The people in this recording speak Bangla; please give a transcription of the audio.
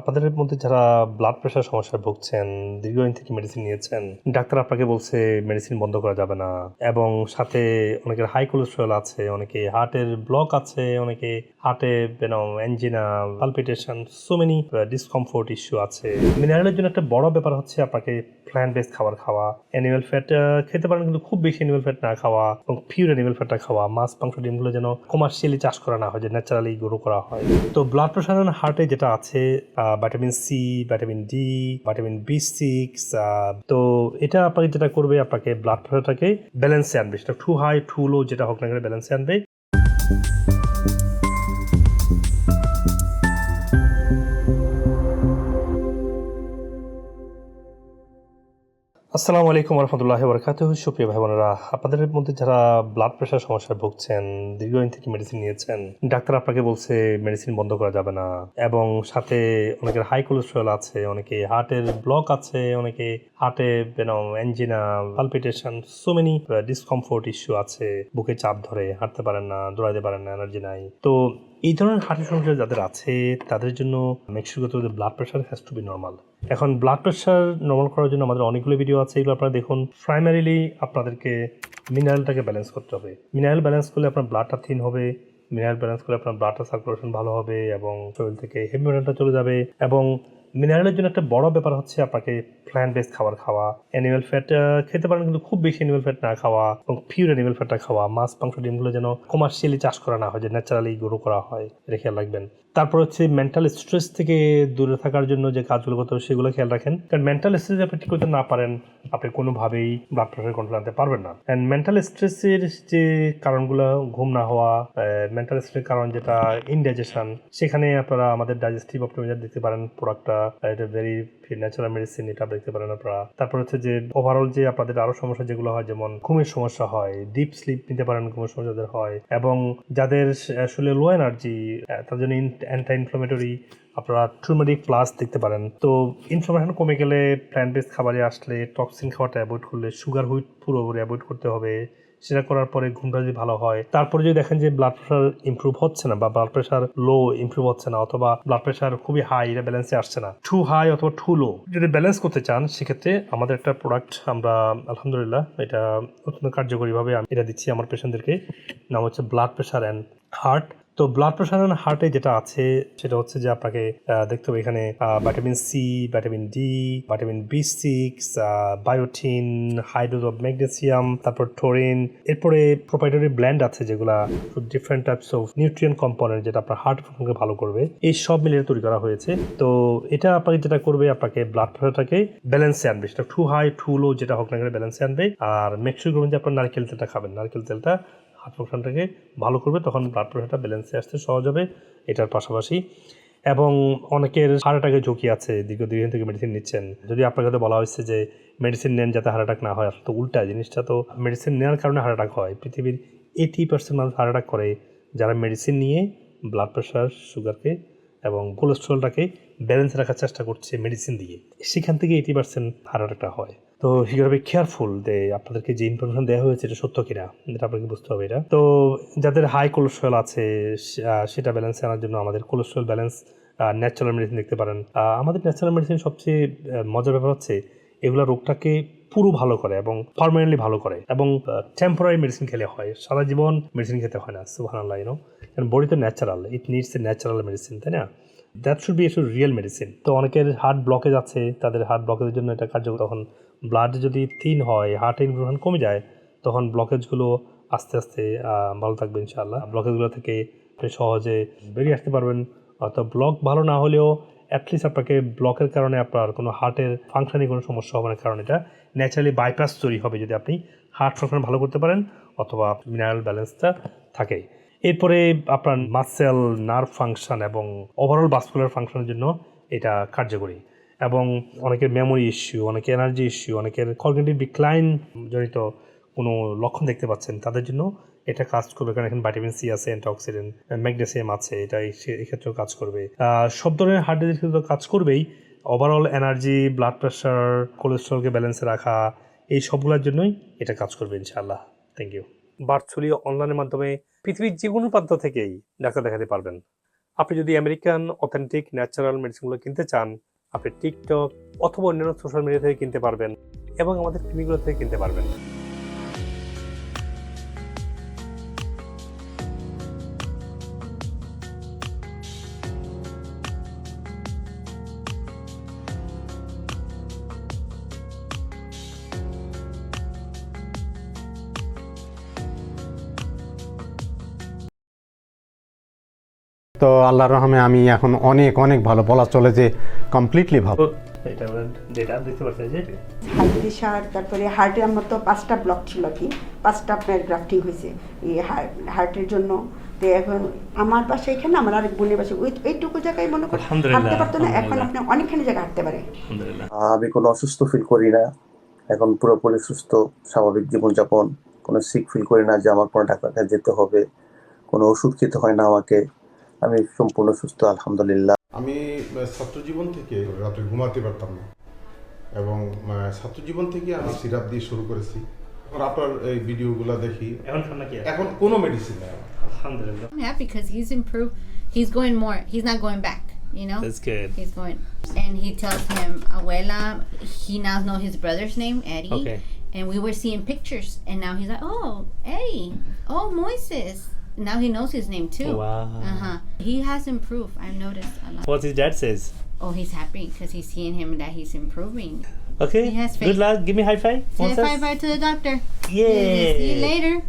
আপনাদের মধ্যে যারা ব্লাড প্রেশার সমস্যায় ভুগছেন, দীর্ঘদিন থেকে মেডিসিন নিয়েছেন, ডাক্তার আপনাকে বলছে মেডিসিন বন্ধ করা যাবে না এবং সাথে অনেকের হাই কোলেস্ট্রল আছে, অনেকে হার্টের ব্লক আছে, অনেকে হার্টে angina palpitation so many discomfort issue আছে। মিনারেলের জন্য একটা বড় ব্যাপার হচ্ছে আপনাকে প্ল্যান্ট বেস খাবার খাওয়া অ্যানিমেল ফ্যাট খেতে পারেন কিন্তু খুব বেশি অ্যানিমেল ফ্যাট না খাওয়া এবং পিওর অ্যানিমেল ফ্যাটটা খাওয়া, মাছ, মাংস, ডিমগুলো যেন কমার্শিয়ালি চাষ করা না হয়, যে ন্যাচারালি গ্রো করা হয়। তো ব্লাড প্রেশার হার্টে যেটা আছে vitamin C vitamin D vitamin B six তো এটা আপনাকে যেটা করবে, আপনাকে ব্লাড প্রেশারটাকে ব্যালেন্সে আনবে। সেটা টু হাই টু লো যেটা হোক না কেন ব্যালেন্সে আনবে। আসসালামু আলাইকুম রহমতুল্লাহ বরকাত সুপ্রিয় ভাই বোনেরা আপনাদের মধ্যে যারা ব্লাড প্রেশার সমস্যায় ভুগছেন, দীর্ঘদিন থেকে মেডিসিন নিয়েছেন, ডাক্তার আপনাকে বলছে মেডিসিন বন্ধ করা যাবে না এবং সাথে অনেকের হাই কোলেস্ট্রল আছে, অনেকে হার্টের ব্লক আছে, অনেকে হার্টে angina palpitation so many discomfort issue আছে। বুকে চাপ ধরে, হাঁটতে পারেন না দৌড়াতে পারেন না এনার্জি নাই। তো এই ধরনের হার্টের সমস্যা যাদের আছে, তাদের জন্য মেক্সিকো হবে blood pressure has to be normal এখন ব্লাড প্রেশার নর্মাল করার জন্য আমাদের অনেকগুলো ভিডিও আছে, এগুলো আপনারা দেখুন। প্রাইমারিলি আপনাদেরকে মিনারেলটাকে ব্যালেন্স করতে হবে। মিনারেল ব্যালেন্স করলে আপনার ব্লাডটা থিন হবে মিনারেল ব্যালেন্স করলে আপনার ব্লাডটা সার্কুলেশন ভালো হবে এবং শরীর থেকে হেভি চলে যাবে এবং মিনারেলের জন্য একটা বড় ব্যাপার হচ্ছে আপনাকে প্ল্যান্ট বেস খাবার খাওয়া অ্যানিমেল ফ্যাট খেতে পারেন কিন্তু খুব বেশি অ্যানিমেল ফ্যাট না খাওয়া এবং পিওর অ্যানিমেল ফ্যাটটা খাওয়া। মাছ, মাংস, ডিমগুলো যেন কমার্শিয়ালি চাষ করা না হয়, যে ন্যাচারালি গ্রো করা হয়, এটা খেয়াল রাখবেন। তারপর হচ্ছে মেন্টাল স্ট্রেস থেকে দূরে থাকার জন্য যে কাজগুলো করতে হবে সেগুলো খেয়াল রাখেন। কারণ মেন্টাল স্ট্রেস আপনি ঠিক করতে না পারেন, আপনি কোনোভাবেই ব্লাড প্রেশার কন্ট্রোল আনতে পারবেন না। অ্যান্ড মেন্টাল স্ট্রেসের যে কারণগুলো, ঘুম না হওয়া মেন্টাল স্ট্রেসের কারণ যেটা ইনডাইজেশন সেখানে আপনারা আমাদের ডাইজেস্টিভ অপটিমাইজার দেখতে পারেন প্রোডাক্টটা এটা ভেরি ন্যাচারাল মেডিসিন এটা দেখতে পারেন আপনারা। তারপর হচ্ছে যে ওভারঅল যে আপনাদের আরও সমস্যা যেগুলো হয়, যেমন ঘুমের সমস্যা হয় ডিপ স্লিপ নিতে পারেন ঘুমের সমস্যা হয়, এবং যাদের আসলে লো এনার্জি তার জন্য অ্যান্টি ইনফ্লামেটরি আপনারা টুরমেরিক প্লাস দেখতে পারেন। তো ইনফ্লামেশন কমে গেলে প্ল্যান্ট বেস খাবারে আসলে টক্সিন খাওয়াটা অ্যাভয়েড করলে সুগার হুইট পুরোপুরি অ্যাভয়েড করতে হবে। সেটা করার পরে ঘুমটা যদি ভালো হয়, তারপরে যদি দেখেন যে ব্লাড প্রেশার ইম্প্রুভ হচ্ছে না বা ব্লাড প্রেশার লো ইম্প্রুভ হচ্ছে না অথবা ব্লাড প্রেশার খুবই হাই এটা ব্যালেন্সে আসছে না টু হাই অথবা টু লো যদি ব্যালেন্স করতে চান, সেক্ষেত্রে আমাদের একটা প্রোডাক্ট আমরা, আলহামদুলিল্লাহ, এটা অত্যন্ত কার্যকরীভাবে আমি এটা দিচ্ছি আমার পেশেন্টদেরকে নাম হচ্ছে ব্লাড প্রেশার অ্যান্ড হার্ট তো ব্লাড প্রেশার অ্যান্ড হার্টে যেটা আছে, সেটা হচ্ছে যে আপনাকে দেখতে হবে এখানে vitamin C vitamin D vitamin B six biotin হাইড্রোজ of magnesium তারপর টোরিন এরপরে প্রোপাইটরি ব্ল্যান্ড আছে যেগুলা different types of nutrient component যেটা আপনার হার্ট ফাংশনকে ভালো করবে, এই সব মিলিয়ে তৈরি করা হয়েছে। তো এটা আপনাকে যেটা করবে, আপনাকে ব্লাড প্রেশারটাকে ব্যালেন্সে আনবে। সেটা টু হাই টু লো যেটা হোক না কেন ব্যালেন্সে আনবে। আর মেকশিওর করবেন যে আপনার নারকেল তেলটা খাবেন। নারকেল তেলটা হার্ট ফাংশনটাকে ভালো করবে, তখন ব্লাড প্রেশারটা ব্যালেন্সে আসতে সহজ হবে, এটার পাশাপাশি। এবং অনেকের হার্ট অ্যাটাকের ঝুঁকি আছে দীর্ঘ দীর্ঘদিন থেকে মেডিসিন নিচ্ছেন। যদি আপনাকে হয়তো বলা হয়েছে যে মেডিসিন নেন যাতে হার্ট অ্যাটাক না হয়, আসলে তো উল্টা জিনিসটা তো মেডিসিন নেওয়ার কারণে হার্ট অ্যাটাক হয়। পৃথিবীর এইটি পার্সেন্ট মানুষ হার্ট অ্যাটাক করে। যারা মেডিসিন নিয়ে ব্লাড প্রেশার সুগারকে এবং কোলেস্ট্রলটাকে ব্যালেন্স রাখার চেষ্টা করছে মেডিসিন দিয়ে, সেখান থেকে এইটি পার্সেন্ট হার্ট অ্যাটাকটা হয়। তো সেভাবে কেয়ারফুল যে আপনাদেরকে যে ইনফরমেশন দেওয়া হয়েছে এটা সত্য কিনা, এটা আপনাকে বুঝতে হবে এটা। তো যাদের হাই কোলেস্ট্রল আছে সেটা ব্যালেন্স আনার জন্য আমাদের কোলেস্ট্রল ব্যালেন্স ন্যাচারাল মেডিসিন দেখতে পারেন। আমাদের ন্যাচারাল মেডিসিন সবচেয়ে মজার ব্যাপার হচ্ছে এগুলো রোগটাকে পুরো ভালো করে এবং পারমানেন্টলি ভালো করে এবং টেম্পোরারি মেডিসিন খেলে হয়। সারা জীবন মেডিসিন খেতে হয় না সুহান আল্লাহ কারণ বডি তো natural it needs a natural medicine তাই না? That should be a real medicine তো অনেকের হার্ট ব্লকেজ আছে, তাদের হার্ট ব্লকেজের জন্য এটা কার্যকর। তখন ব্লাড যদি থিন হয় হার্ট ইনফ্লুশন কমে যায়, তখন ব্লকেজগুলো আস্তে আস্তে ভালো থাকবে ইনশাআল্লাহ। ব্লকেজগুলো থেকে আপনি সহজে বেরিয়ে আসতে পারবেন। অর্থাৎ ব্লক ভালো না হলেও অ্যাটলিস্ট আপনাকে ব্লকের কারণে আপনার কোনো হার্টের ফাংশনে কোনো সমস্যা হবে না। কারণ এটা ন্যাচারালি বাইপাস তৈরি হবে যদি আপনি হার্ট ফাংশন ভালো করতে পারেন, অথবা মিনারেল ব্যালেন্সটা থাকে এরপরে আপনার মাসেল নার্ভ ফাংশন এবং ওভারঅল বাস্কুলার ফাংশনের জন্য এটা কার্যকরী এবং অনেকের মেমোরি ইস্যু অনেকের এনার্জি ইস্যু অনেকের কগনিটিভ ডিক্লাইন জনিত কোনো লক্ষণ দেখতে পাচ্ছেন, তাদের জন্য এটা কাজ করবে। কারণ এখানে ভিটামিন সি আছে অ্যান্টিঅক্সিডেন্ট ম্যাগনেসিয়াম আছে, এটা এক্ষেত্রেও কাজ করবে। সব ধরনের হার্ট ডিজিজ কিন্তু কাজ করবেই। ওভারঅল এনার্জি ব্লাড প্রেশার কোলেস্ট্রলকে ব্যালেন্সে রাখা, এই সবগুলোর জন্যই এটা কাজ করবে ইনশাআল্লাহ। থ্যাংক ইউ ভার্চুয়ালি অনলাইনের মাধ্যমে পৃথিবীর যে কোনো প্রান্ত থেকেই ডাক্তার দেখাতে পারবেন। আপনি যদি আমেরিকান, অথেন্টিক, ন্যাচারাল মেডিসিনগুলো কিনতে চান, আপনি টিকটক অথবা অন্যান্য সোশ্যাল মিডিয়া থেকে কিনতে পারবেন এবং আমাদের ক্লিনিকগুলো থেকে কিনতে পারবেন। তো আল্লাহর রহমে আমি এখন অনেক অনেক ভালো বলা চলে যে কমপ্লিটলি ভালো। প্রেশার তারপরে হার্টের আমার তো পাঁচটা ব্লক ছিল কি পাঁচটা আপনার গ্রাফটিং হয়েছে। এই হার্টের জন্য। তো এখন আমার পাশে এখানে আমার আরেক বোনের পাশে ওই এইটুকু জায়গায় মনে আলহামদুলিল্লাহ, হাঁটতে পারতো না এখন আপনি অনেকখানি জায়গা হাঁটতে পারে। আমি কোনো অসুস্থ ফিল করি না। এখন পুরোপুরি সুস্থ স্বাভাবিক জীবনযাপন। কোনো সিক ফিল করি না যে আমার কোনো ডাক্তার যেতে হবে। কোনো ওষুধ খেতে হয় না আমাকে। আমি সম্পূর্ণ সুস্থ আলহামদুলিল্লাহ আমি ছাত্র জীবন থেকে রাতে ঘুমাতে পারতাম না এবং ছাত্র জীবন থেকে আমি সিরাপ দিয়ে শুরু করেছি আপনার এই ভিডিওগুলো দেখি এখন এখন কোনো মেডিসিন নেই আলহামদুলিল্লাহ I'm happy because he's improved. He's going more. He's not going back. You know. That's good. He's going, and he tells him, "Abuela." He now know his brother's name, Eddie. Okay. And we were seeing pictures, and now he's like, "Oh, Eddie. Oh, Moises." Now he knows his name too. Wow. Uh huh. He has improved. I've noticed a lot. What his dad says. Oh, he's happy because he's seeing him that he's improving. Okay. He has Good luck. Give me high five. Say bye bye to the doctor. Yeah. See you later.